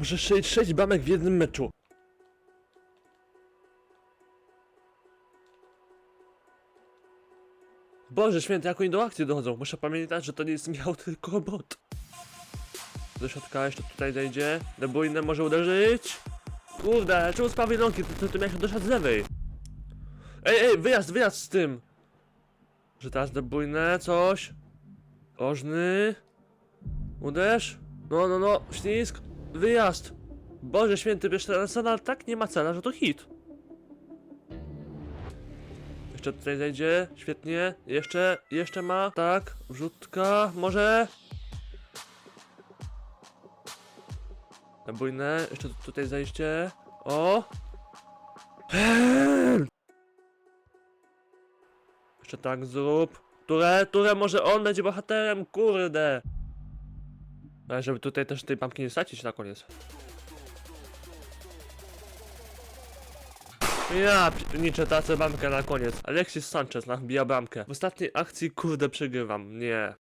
Muszę strzelić 6 bramek w jednym meczu. Boże święty, jak oni do akcji dochodzą? Muszę pamiętać, że to nie jest miał tylko bot. Do środka jeszcze tutaj dojdzie. De Bruyne może uderzyć. Kurde, czemu z nogi? To, to, to doszedł z lewej. Ej, ej, wyjazd, wyjazd z tym. Że teraz De Bruyne, coś. Ożny. Uderz. No, no, no, ślisk. Wyjazd. Boże święty, wiesz, Arsenal tak nie ma cela, że to hit. Jeszcze tutaj zejdzie, świetnie. Jeszcze, jeszcze ma, tak, wrzutka, może. Nabójne, jeszcze tu- tutaj zejście. O! Jeszcze tak zrób. Ture, Ture, może on będzie bohaterem, kurde. Ale żeby tutaj też tej bramki nie stracić na koniec. Ja niczę tracę bramkę na koniec. Alexis Sanchez nachbija bramkę. W ostatniej akcji kurde przegrywam. Nie.